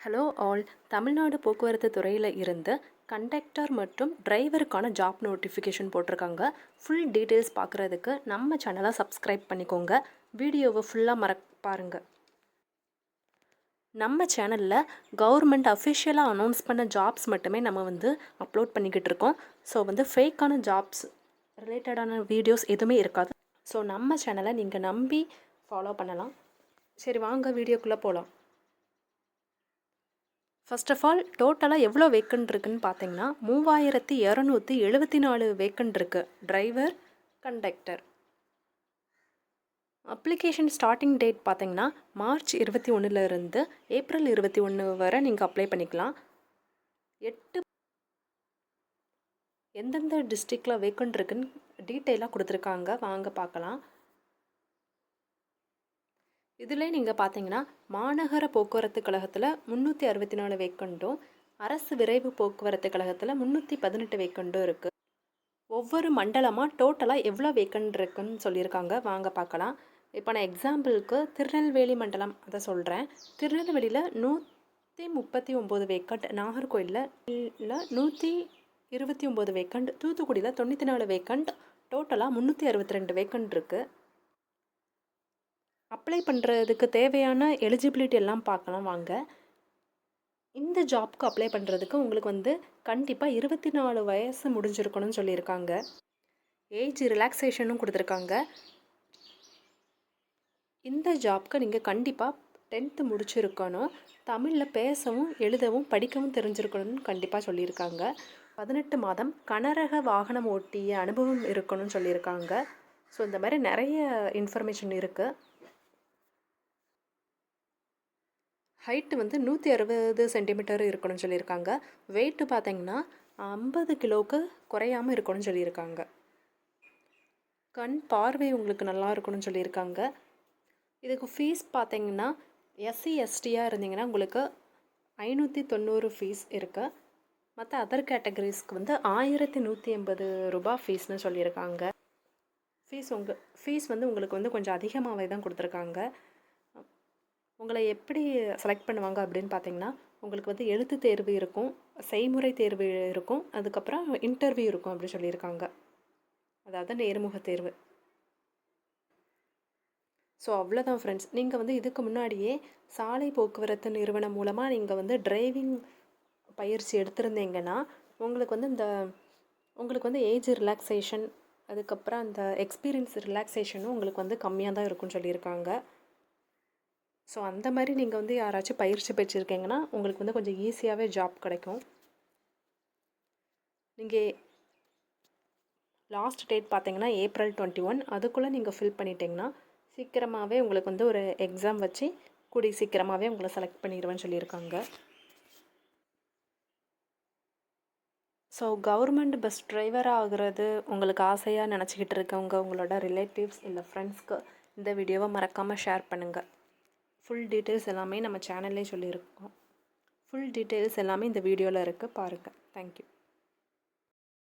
Hello all Tamil Nadu போக்குவரத்து துறையில் இருந்து கண்டக்டர் மற்றும் டிரைவருக்கான ஜாப் நோட்டிஃபிகேஷன் போட்டிருக்காங்க. ஃபுல் டீட்டெயில்ஸ் பார்க்குறதுக்கு நம்ம சேனலை சப்ஸ்கிரைப் பண்ணிக்கோங்க. வீடியோவை ஃபுல்லாக மற பாருங்கள் நம்ம சேனலில் கவர்மெண்ட் அஃபிஷியலாக அனௌன்ஸ் பண்ண ஜாப்ஸ் மட்டுமே நம்ம வந்து அப்லோட் பண்ணிக்கிட்டு இருக்கோம். ஸோ வந்து ஃபேக்கான ஜாப்ஸ் ரிலேட்டடான வீடியோஸ் எதுவுமே இருக்காது. ஸோ நம்ம சேனலை நீங்கள் நம்பி ஃபாலோ பண்ணலாம். சரி வாங்க வீடியோக்குள்ளே போகலாம் ஃபர்ஸ்ட் ஆஃப் ஆல் டோட்டலாக எவ்வளோ வேக்கண்ட் இருக்குன்னு பார்த்தீங்கன்னா மூவாயிரத்தி இரநூத்தி எழுபத்தி நாலு வேக்கண்ட் இருக்குது driver conductor application starting date பார்த்தீங்கன்னா மார்ச் இருபத்தி ஒன்றுலேருந்து ஏப்ரல் இருபத்தி ஒன்று வரை நீங்கள் அப்ளை பண்ணிக்கலாம். எட்டு எந்தெந்த டிஸ்ட்ரிக்டில் வேக்கண்ட் இருக்குன்னு டீட்டெயிலாக கொடுத்துருக்காங்க. வாங்க பார்க்கலாம். இதில் நீங்கள் பார்த்தீங்கன்னா மாநகர போக்குவரத்து கழகத்தில் முந்நூற்றி அறுபத்தி நாலு வேக்கண்டும் அரசு விரைவு போக்குவரத்து கழகத்தில் முந்நூற்றி பதினெட்டு வேக்கண்டும் இருக்குது ஒவ்வொரு மண்டலமாக டோட்டலாக எவ்வளோ வேக்கண்ட் இருக்குன்னு சொல்லியிருக்காங்க. வாங்க பார்க்கலாம் இப்போ நான் எக்ஸாம்பிளுக்கு திருநெல்வேலி மண்டலம் அதை சொல்கிறேன் திருநெல்வேலியில் நூற்றி முப்பத்தி ஒம்பது வேக்கண்ட் நாகர்கோயிலில் நூற்றி இருபத்தி ஒம்பது வேக்கண்ட் தூத்துக்குடியில் தொண்ணூற்றி நாலு வேக்கண்ட் டோட்டலாக முந்நூற்றி அறுபத்தி ரெண்டு வேக்கண்ட் இருக்குது அப்ளை பண்ணுறதுக்கு தேவையான எலிஜிபிலிட்டி எல்லாம் பார்க்கலாம் வாங்க. இந்த ஜாப்க்கு அப்ளை பண்ணுறதுக்கு உங்களுக்கு வந்து கண்டிப்பாக இருபத்தி நாலு வயசு முடிஞ்சிருக்கணும்னு சொல்லியிருக்காங்க. ஏஜ் ரிலாக்ஸேஷனும் கொடுத்துருக்காங்க. இந்த ஜாப்க்கு நீங்கள் கண்டிப்பாக டென்த்து முடிச்சிருக்கணும். தமிழில் பேசவும் எழுதவும் படிக்கவும் தெரிஞ்சிருக்கணும்னு கண்டிப்பாக சொல்லியிருக்காங்க. பதினெட்டு மாதம் கனரக வாகனம் ஓட்டிய அனுபவம் இருக்கணும்னு சொல்லியிருக்காங்க. ஸோ இந்த மாதிரி நிறைய இன்ஃபர்மேஷன் இருக்குது ஹைட்டு வந்து நூற்றி அறுபது சென்டிமீட்டர் இருக்கணும்னு சொல்லியிருக்காங்க. வெயிட்டு பார்த்தீங்கன்னா ஐம்பது கிலோவுக்கு குறையாமல் இருக்கணும்னு சொல்லியிருக்காங்க. கண் பார்வை உங்களுக்கு நல்லா இருக்கணும்னு சொல்லியிருக்காங்க. இதுக்கு ஃபீஸ் பார்த்தீங்கன்னா எஸ்சி எஸ்டியாக இருந்தீங்கன்னா உங்களுக்கு ஐநூற்றி தொண்ணூறு ஃபீஸ் இருக்குது மற்ற அதர் கேட்டகரிஸ்க்கு வந்து ஆயிரத்தி நூற்றி எண்பது ரூபா ஃபீஸ்னு சொல்லியிருக்காங்க. ஃபீஸ் உங்கள் ஃபீஸ் வந்து உங்களுக்கு வந்து கொஞ்சம் அதிகமாகவே தான் கொடுத்துருக்காங்க. உங்களை எப்படி செலக்ட் பண்ணுவாங்க அப்படின்னு பார்த்தீங்கன்னா உங்களுக்கு வந்து எழுத்து தேர்வு இருக்கும் செய்முறை தேர்வு இருக்கும் அதுக்கப்புறம் இன்டர்வியூ இருக்கும் அப்படின்னு சொல்லியிருக்காங்க. அதாவது நேர்முக தேர்வு. ஸோ அவ்வளோதான் ஃப்ரெண்ட்ஸ் நீங்கள் வந்து இதுக்கு முன்னாடியே சாலை போக்குவரத்து நிறுவனம் மூலமாக நீங்கள் வந்து டிரைவிங் பயிற்சி எடுத்திருந்தீங்கன்னா உங்களுக்கு வந்து இந்த உங்களுக்கு வந்து ஏஜ் ரிலாக்ஸேஷன் அதுக்கப்புறம் அந்த எக்ஸ்பீரியன்ஸ் ரிலாக்ஸேஷனும் உங்களுக்கு வந்து கம்மியாக தான் இருக்கும்னு சொல்லியிருக்காங்க. ஸோ அந்த மாதிரி நீங்கள் வந்து யாராச்சும் பயிற்சி பெற்றிருக்கீங்கன்னா உங்களுக்கு வந்து கொஞ்சம் ஈஸியாகவே ஜாப் கிடைக்கும். நீங்கள் லாஸ்ட் டேட் பார்த்தீங்கன்னா ஏப்ரல் டுவெண்ட்டி ஒன் அதுக்குள்ளே நீங்கள் ஃபில் பண்ணிட்டீங்கன்னா சீக்கிரமாகவே உங்களுக்கு வந்து ஒரு எக்ஸாம் வச்சு கூடி சீக்கிரமாகவே உங்களை செலக்ட் பண்ணிடுவேன்னு சொல்லியிருக்காங்க. ஸோ கவர்மெண்ட் பஸ் டிரைவர் ஆகிறது உங்களுக்கு ஆசையாக நினச்சிக்கிட்டு இருக்கவங்க உங்களோட ரிலேட்டிவ்ஸ் இல்லை ஃப்ரெண்ட்ஸ்க்கு இந்த வீடியோவை மறக்காமல் ஷேர் பண்ணுங்கள் ஃபுல் டீட்டெயில்ஸ் எல்லாமே நம்ம சேனல்லே சொல்லியிருக்கோம். ஃபுல் டீட்டெயில்ஸ் எல்லாமே இந்த வீடியோவில் இருக்குது பாருங்கள் தேங்க்யூ